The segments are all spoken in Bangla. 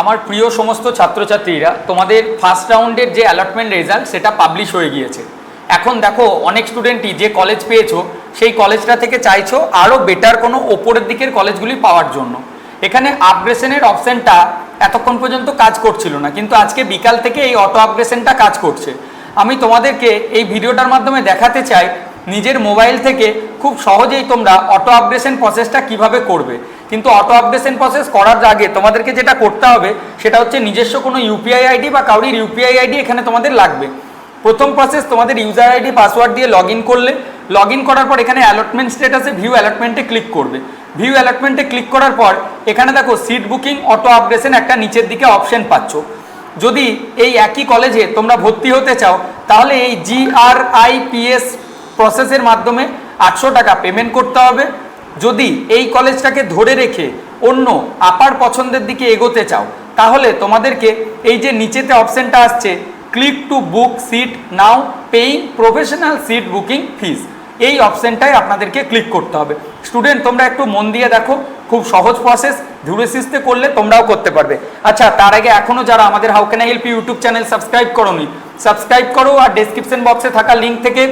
আমার প্রিয় সমস্ত ছাত্রছাত্রীরা, তোমাদের ফার্স্ট রাউন্ডের যে অ্যালটমেন্ট রেজাল্ট সেটা পাবলিশ হয়ে গিয়েছে। এখন দেখো, অনেক স্টুডেন্টই যে কলেজ পেয়েছ, সেই কলেজটা থেকে চাইছো আরও বেটার কোনো ওপরের দিকের কলেজগুলি পাওয়ার জন্য। এখানে আপগ্রেশনের অপশানটা এতক্ষণ পর্যন্ত কাজ করছিল না, কিন্তু আজকে বিকাল থেকে এই অটো আপগ্রেশনটা কাজ করছে। আমি তোমাদেরকে এই ভিডিওটার মাধ্যমে দেখাতে চাই নিজের মোবাইল থেকে খুব সহজেই তোমরা অটো আপগ্রেশন প্রসেসটা কীভাবে করবে। কিন্তু অটো আপডেশন প্রসেস করার আগে তোমাদেরকে যেটা করতে হবে, সেটা হচ্ছে নিজস্ব কোনো ইউপিআই আইডি বা কাউরির ইউপিআই আইডি এখানে তোমাদের লাগবে। প্রথম প্রসেস তোমাদের ইউজার আইডি পাসওয়ার্ড দিয়ে লগ করলে। লগ করার পর এখানে অ্যালটমেন্ট স্টেটাসে ভিউ অ্যালটমেন্টে ক্লিক করবে। ভিউ অ্যালটমেন্টে ক্লিক করার পর এখানে দেখো সিট বুকিং অটো আপডেশন একটা নিচের দিকে অপশন পাচ্ছ। যদি এই একই কলেজে তোমরা ভর্তি হতে চাও, তাহলে এই জিআরআইপিএস প্রসেসের মাধ্যমে আটশো টাকা পেমেন্ট করতে হবে। যদি এই কলেজটাকে ধরে রেখে অন্য আপার পছন্দের দিকে এগোতে চাও, তাহলে তোমাদেরকে এই যে নিচেতে অপশনটা আসছে click to book seat now paying professional seat booking fees এই অপশনটাই আপনাদেরকে ক্লিক করতে হবে। স্টুডেন্ট তোমরা একটু মন দিয়ে দেখো, খুব সহজ প্রসেস ধীরে সিস্তে করলে তোমরাও করতে পারবে। আচ্ছা তার আগে এখনও যারা আমাদের how can help YouTube channel subscribe করোনি সাবস্ক্রাইব করো আর ডেসক্রিপশন বক্সে থাকা লিঙ্ক থেকে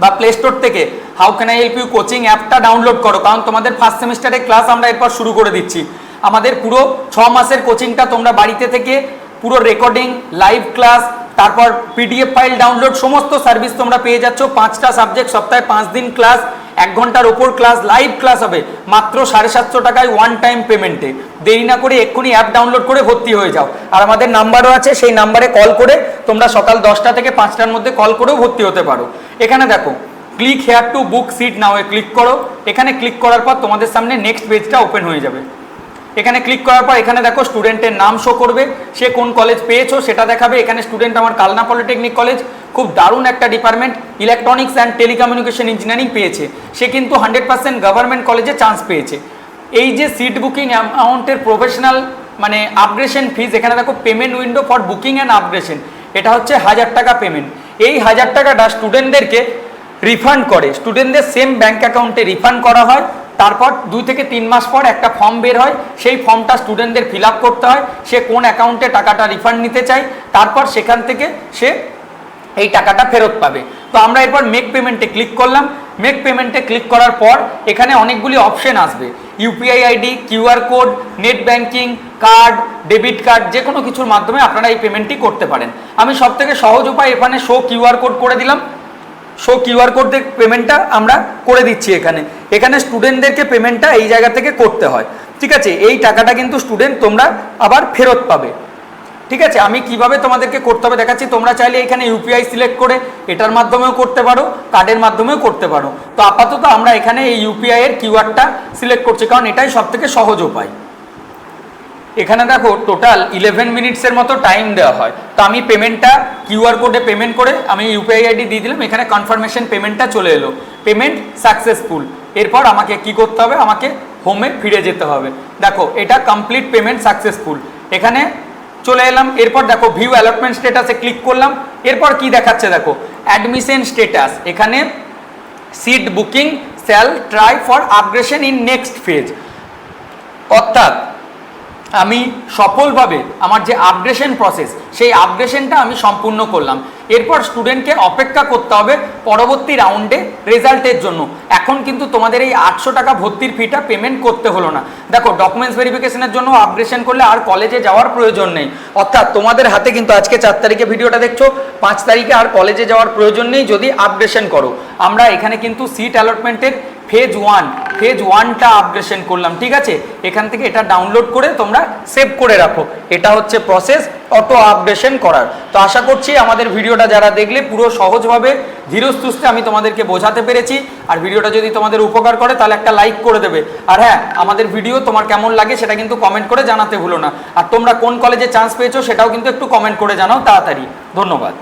বা প্লে স্টোর থেকে how can I help you coaching অ্যাপটা ডাউনলোড করো। কারণ তোমাদের ফার্স্ট সেমিস্টারে ক্লাস আমরা এরপর শুরু করে দিচ্ছি। আমাদের পুরো ছ মাসের কোচিংটা তোমরা বাড়িতে থেকে পুরো রেকর্ডিং লাইভ ক্লাস তারপর পিডিএফ ফাইল ডাউনলোড সমস্ত সার্ভিস তোমরা পেয়ে যাচ্ছ। পাঁচটা সাবজেক্ট সপ্তাহে পাঁচ দিন ক্লাস এক ঘণ্টার ওপর ক্লাস লাইভ ক্লাস হবে। মাত্র সাড়ে সাতশো টাকায় ওয়ান টাইম পেমেন্টে দেরি না করে এক্ষুনি অ্যাপ ডাউনলোড করে ভর্তি হয়ে যাও। আর আমাদের নাম্বারও আছে, সেই নাম্বারে কল করে তোমরা সকাল দশটা থেকে পাঁচটার মধ্যে কল করেও ভর্তি হতে পারো। এখানে দেখো click here to book seat now A click করো। এখানে ক্লিক করার পর তোমাদের সামনে নেক্সট পেজটা ওপেন হয়ে যাবে। এখানে ক্লিক করার পর এখানে দেখো স্টুডেন্টের নাম শো করবে। সে কোন কলেজ পেয়েছ সেটা দেখাবে। এখানে স্টুডেন্ট আমার কালনা পলিটেকনিক কলেজ খুব দারুণ একটা department electronics and telecommunication engineering পেয়েছে। সে কিন্তু হান্ড্রেড পার্সেন্ট গভর্নমেন্ট কলেজে চান্স পেয়েছে। এই যে সিট বুকিং অ্যামাউন্টের প্রফেশনাল মানে আপগ্রেশন ফিজ এখানে দেখো payment window for booking and upgradation এটা হচ্ছে হাজার টাকা পেমেন্ট এই হাজার টাকাটা স্টুডেন্টদেরকে রিফান্ড করে। স্টুডেন্টদের সেম ব্যাঙ্ক অ্যাকাউন্টে রিফান্ড করা হয়। তারপর দুই থেকে তিন মাস পর একটা ফর্ম বের হয়। সেই ফর্মটা স্টুডেন্টদের ফিল করতে হয়। সে কোন অ্যাকাউন্টে টাকাটা রিফান্ড নিতে চায়। তারপর সেখান থেকে সে এই টাকাটা ফেরত পাবে। তো আমরা এরপর মেক পেমেন্টে ক্লিক করলাম। মেক পেমেন্টে ক্লিক করার পর এখানে অনেকগুলি অপশন আসবে। UPI ID QR code net banking card debit card যে কোনো কিছুর মাধ্যমে আপনারা এই পেমেন্টটি করতে পারেন। আমি সব থেকে সহজ উপায় এখানে শো কিউআর কোড করে দিলাম। শো কিউআর কোড দিয়ে পেমেন্টটা আমরা করে দিচ্ছি এখানে। এখানে স্টুডেন্টদেরকে পেমেন্টটা এই জায়গা থেকে করতে হয়। ঠিক আছে? এই টাকাটা কিন্তু স্টুডেন্ট তোমরা আবার ফেরত পাবে। ঠিক আছে, আমি কীভাবে তোমাদেরকে করতে হবে দেখাচ্ছি। তোমরা চাইলে এখানে ইউপিআই সিলেক্ট করে এটার মাধ্যমেও করতে পারো কার্ডের মাধ্যমেও করতে পারো। তো আপাতত আমরা এখানে এই ইউপিআই এর কিউআরটা সিলেক্ট করছি, কারণ এটাই সব থেকে সহজ উপায়। এখানে দেখো টোটাল ইলেভেন মিনিটসের মতো টাইম দেওয়া হয়। তো আমি পেমেন্টটা কিউআর কোডে পেমেন্ট করে আমি ইউপিআই আইডি দিয়ে দিলাম, এখানে কনফার্মেশন পেমেন্টটা চলে এলো। পেমেন্ট সাকসেসফুল এরপর আমাকে কি করতে হবে? আমাকে হোমে ফিরে যেতে হবে। দেখো, এটা কমপ্লিট পেমেন্ট সাকসেসফুল এখানে চলে এলাম। এরপর দেখো ভিউ অ্যালটমেন্ট স্টেটাসে ক্লিক করলাম। এরপর কি দেখাচ্ছে দেখো অ্যাডমিশন স্টেটাস এখানে seat booking shall try for upgradation in next phase অর্থাৎ আমি সফলভাবে আমার যে আপগ্রেশন প্রসেস সেই আপগ্রেশনটা আমি সম্পূর্ণ করলাম। এরপর স্টুডেন্টকে অপেক্ষা করতে হবে পরবর্তী রাউন্ডে রেজাল্টের জন্য। এখন কিন্তু তোমাদের এই আটশো টাকা ভর্তির ফিটা পেমেন্ট করতে হলো না। দেখো ডকুমেন্টস ভেরিফিকেশনের জন্য আপগ্রেশন করলে আর কলেজে যাওয়ার প্রয়োজন নেই। অর্থাৎ তোমাদের হাতে কিন্তু আজকে চার তারিখে ভিডিওটা দেখছ, পাঁচ তারিখে আর কলেজে যাওয়ার প্রয়োজন নেই যদি আপগ্রেশন করো। আমরা এখানে কিন্তু সিট অ্যালটমেন্টের ফেজ ওয়ান ফেজ ওয়ানটা আপগ্রেশন করলাম, ঠিক আছে? এখান থেকে এটা ডাউনলোড করে তোমরা সেভ করে রাখো। এটা হচ্ছে প্রসেস অটো আপডেশন করার। তো আশা করছি আমাদের ভিডিওটা যারা দেখলে পুরো সহজভাবে ধীরস্তুস্তে আমি তোমাদেরকে বোঝাতে পেরেছি। আর ভিডিওটা যদি তোমাদের উপকার করে, তাহলে একটা লাইক করে দেবে। আর হ্যাঁ আমাদের ভিডিও তোমার কেমন লাগে সেটা কিন্তু কমেন্ট করে জানাতে ভুলো না। আর তোমরা কোন কলেজে চান্স পেয়েছ সেটাও কিন্তু একটু কমেন্ট করে জানাও তাড়াতাড়ি। ধন্যবাদ।